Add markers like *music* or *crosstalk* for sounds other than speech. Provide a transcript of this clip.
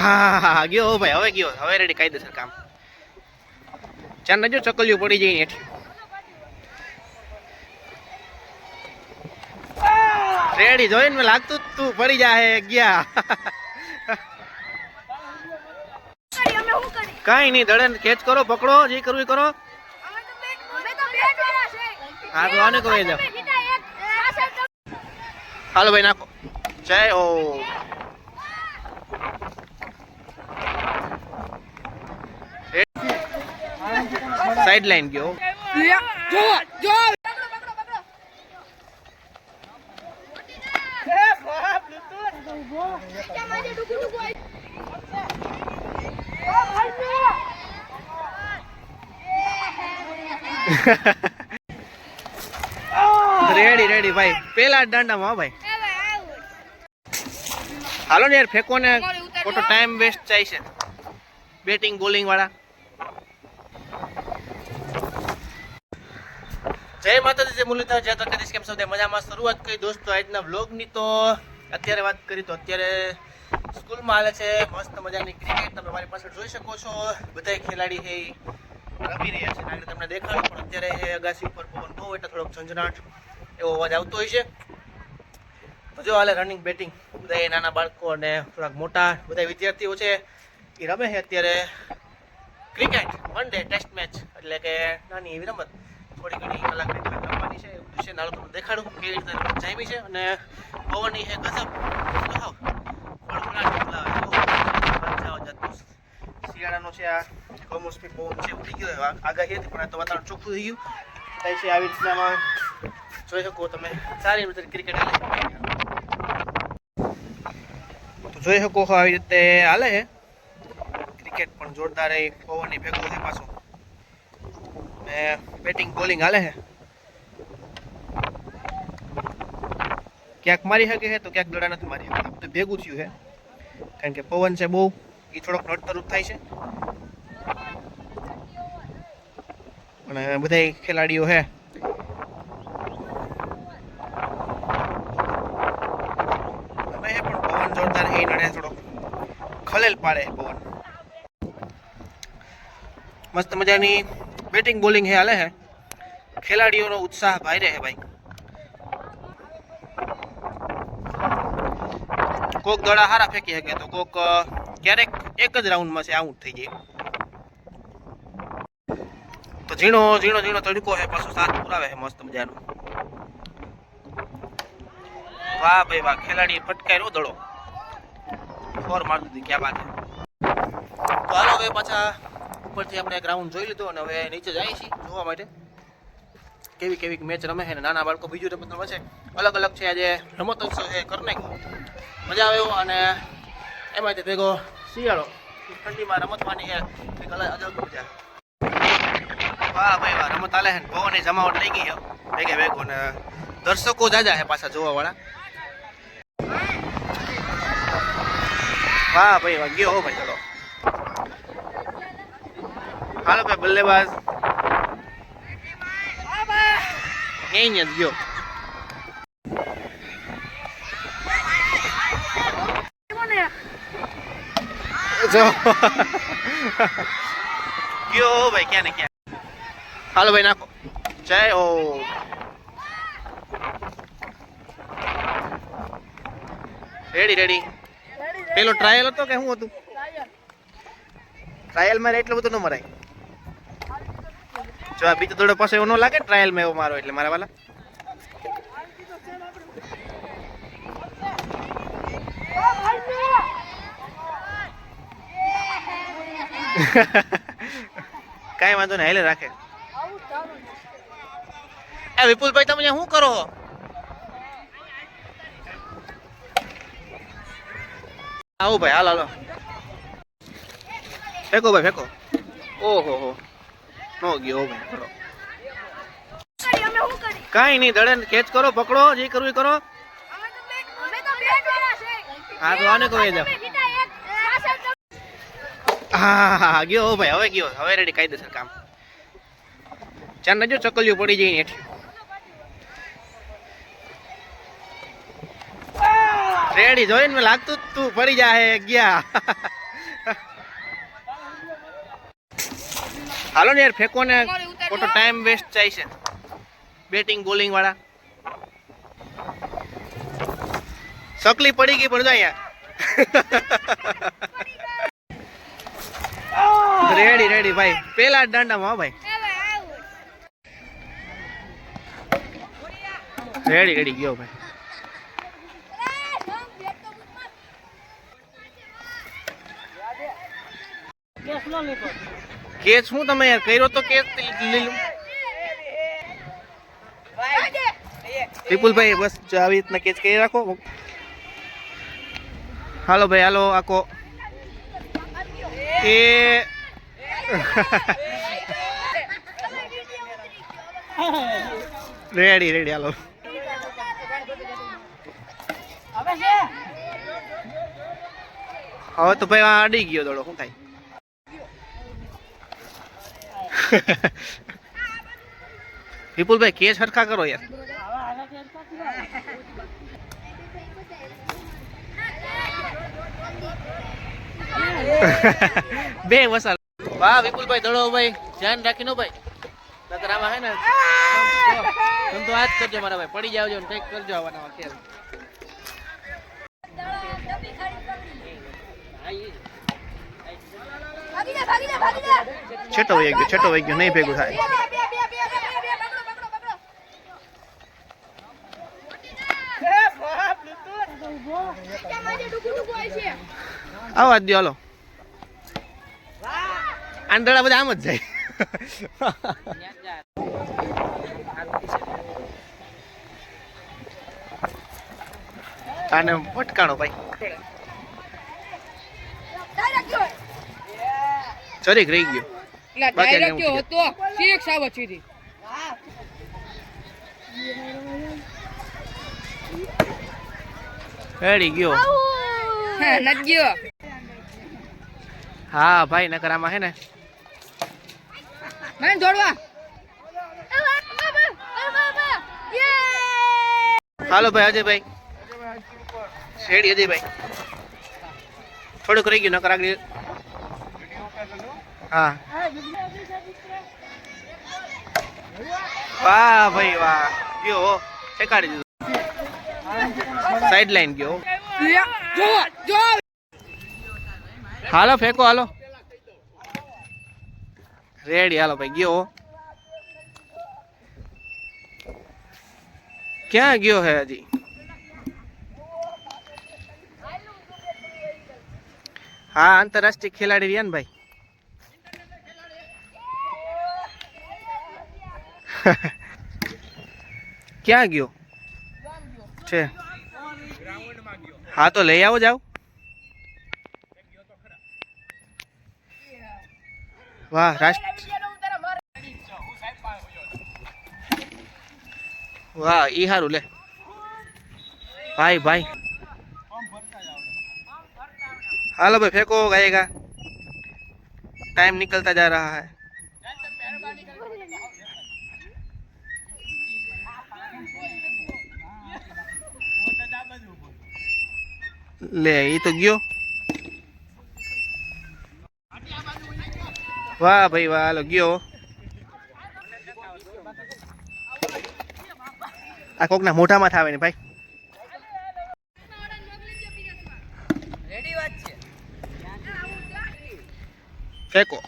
હા હા ગયો ભાઈ હવે ગયો હવે રેડી કાયદેસર કામ. ચાલ નજો ચકલિયું પડી જાય એઠી રેડી જોઈને મેં લાગતું તું પડી જાય ગયા. કઈ નહીં દડે કેચ કરો પકડો જે કરવું કરો. હા, તો આને કહી દો. હાલો ભાઈ નાખો. જય હો. સાઈડ લાઈન ગયો જો જો. રેડી રેડી *laughs* ભાઈ. પેલા દાંડામાં ભાઈ. હાલો ને યાર ફેંકો ને ખોટો ટાઈમ વેસ્ટ જાય છે. બેટિંગ બોલિંગ વાળા. જય માતાજી, જય મુરલીધર, જય દ્વારકાધીશ, કેમ સૌદે મજામાં? શરૂઆત કરી દોસ્તો, આજના વ્લોગની તો અત્યારે વાત કરી તો અત્યારે સ્કૂલમાં હાલે છે, મસ્ત મજાની ક્રિકેટ. તમે મારી પાસે જોઈ શકો છો. બધા ખેલાડી ઈ રમી રહ્યા છે. આગળ તમને દેખાડું, પણ અત્યારે અગાસી ઉપર પવન બહુ એટલે થોડોક ઝંઝનાટ એવો અવાજ આવતો હોય છે. તો જો હાલે રનિંગ બેટિંગ બધા નાના બાળકો અને થોડાક મોટા બધા વિદ્યાર્થીઓ છે, એ રમે છે અત્યારે. Cricket one day test match એટલે કે નાની એવી રમત. થોડી ઘણી કલાક કલાક છે, એવું છે. નાળું તમને દેખાડું કેવી રીતે જામી છે. અને પવનની છે ગજબ શિયાળાનો છે આ કમોસમી પવન છે ઉડી ગયો. આગાહી હતી, પણ આ તો વાતાવરણ ચોખ્ખું થઈ ગયું. થાય છે આવી રીતનામાં જોઈ શકો તમે. સારી રીતે ક્રિકેટ હાલે. તો જોઈ શકો આવી રીતે હાલે. ક્રિકેટ પણ જોરદાર એ પવનની ભેગો છે પાછો. ને બેટિંગ બોલિંગ હાલે છે. ક્યાંક મારી શકે છે તો ક્યાંક દડા નથી મારી શકતી બધું ભેગું થયું છે. કારણ કે પવન છે બહુ એ થોડોક નડતરૂપ થાય છે. પણ બધા ખેલાડીઓ છે. પવન જોરદાર, એ નડે થોડોક. ખલેલ પાડે પવન. મસ્ત મજાની બેટિંગ બોલિંગ હે હાલે હે. ખેલાડીઓનો ઉત્સાહ ભાઈ રહે ભાઈ. કોક દડા હારા ફેંકી શકે તો કોક ક્યારેક એક જ રાઉન્ડમાં છે આઉટ થઈ જાય. તો ઝીણો ઝીણો ઝીણો તડકો છે પાછો સાથ પુરાવે હે, મસ્ત મજાનો. વાહ ભાઈ વાહ ખેલાડી ફટકાર્યો દડો. ફોર મારી દીધી ક્યાં બાત તો હાલો હવે પાછા ઉપરથી આપણે ગ્રાઉન્ડ જોઈ લીધું અને હવે નીચે જઈએ છીએ જોવા માટે. કેવી કેવી મેચ રમે છે નાના બાળકો બીજું રમત રમે છે. અલગ અલગ છે આજે રમતોત્સવ છે કરને મજા આવે એવો અને એમાંથી ભેગો શિયાળો ઠંડીમાં રમતવાની છે એક અલગ અલગ મજા. વાહ ભાઈ વાહ, રમત આલે છે પવનની જમાવટ લઈ ગઈ છે. ભેગે ભેગો ને દર્શકો જાજા છે પાછા જોવા વાળા વાહ ભાઈ વાહ, ગયો હો ભાઈ, ચલો. હાલો ભાઈ બલ્લેબાજ અહીં જ ગયો. ગયો ભાઈ ક્યાં ને ક્યાં હાલો ભાઈ નાખો. જય હો. રેડી રેડી પેલો ટ્રાયલ હતો કે શું હતું? ટ્રાયલમાં એટલું બધું ન મરાય. જો આ બીજો દોડો પાસે એવો ન લાગે ટ્રાયલમાં એવો મારો એટલે મારા વાલા. કાંઈ વાંધો નહીં, હાલે રાખે. એ વિપુલભાઈ, તમે શું કરો? આવો ભાઈ, હાલ, હાલો. ફેંકો ભાઈ, ફેંકો. ઓહો, હો. નો ગયો ભાઈ કરો? કાંઈ નહીં દડે કેચ કરો પકડો જે કરવું એ કરો. હા, તો આને પાછળ તો હા ગયો ભાઈ હવે ગયો હવે રેડી કાયદેસર કામ. ચાર નજો ચકલિયું પડી જાય ને હેઠી રેડી જોઈને લાગતું તું પડી જાય ગયા. હાલો ને યાર ફેંકો ને ખોટો ટાઈમ વેસ્ટ જાય છે. બેટિંગ બોલિંગ વાળા. સકલી પડી ગઈ પણ જાય રેડી રેડી ભાઈ. પેલા જ દાંડામાં ભાઈ. રેડી રેડી ગયો ભાઈ. કેસ શું તમે યાર કર્યો તો કેસ? લીલું વિપુલભાઈ, બસ આવી રીતના કેચ કરી રાખો. હાલો ભાઈ, હાલો, આખો. એ *laughs* રેડી રેડી હાલો. હવે તો ભાઈ અડી ગયો દોડો, શું થાય? *laughs* વિપુલભાઈ કે સરખા કરો યાર. *laughs* બે વસાલ વાહ, વિપુલભાઈ, દડો ભાઈ. ધ્યાન રાખીને ભાઈ. નકર હે ને તમે તો આજ કરજો મારા ભાઈ. પડી જાવજો ને કંઈક કરજો આવવાના ખેલ ભાગી જા ભાગી જા ભાગી જા છેટો વહી ગયો છેટો વહી ગયો નહીં ભેગું થાય. આવા જ દો હાલો. આંધળા બધા આમ જ જાય. આને ભટકાણો ભાઈ ડાયરેક્ટ ગયો જરીક રહી ગયો. ડાયરેક્ટ કયો હતો? શેખ સાવ છીધી રેડી ગયો. હા નત ગયો. હા ભાઈ નકર આમાં હે ને. મને હાલો ભાઈ અજયભાઈ શેડી અજયભાઈ થોડુંક રહી ગયું નકર આગળ હા. વાહ ભાઈ વાહ. ગયો ઠેકાડી દીધું. સાઈડ લાઈન ગયો હાલો ફેંકો હાલો. રેડી હાલો ભાઈ ગયો. ક્યાં ગયો હે હજી? હા આંતરરાષ્ટ્રીય ખેલાડી રહ્યા ને ભાઈ. ક્યાં ગયો છે હા તો લઈ આવો જાવ વાહ રાષ્ટ્ર વાહ ઈ હારું લે ભાઈ ભાઈ હાલો ભાઈ फेंको गाएगा टाइम निकलता जा रहा है લે એ તો ગયો. વાહ ભાઈ વાહ હાલો ગયો. આ કોકના મોઢામાં થાવે ને ભાઈ. ફેંકો.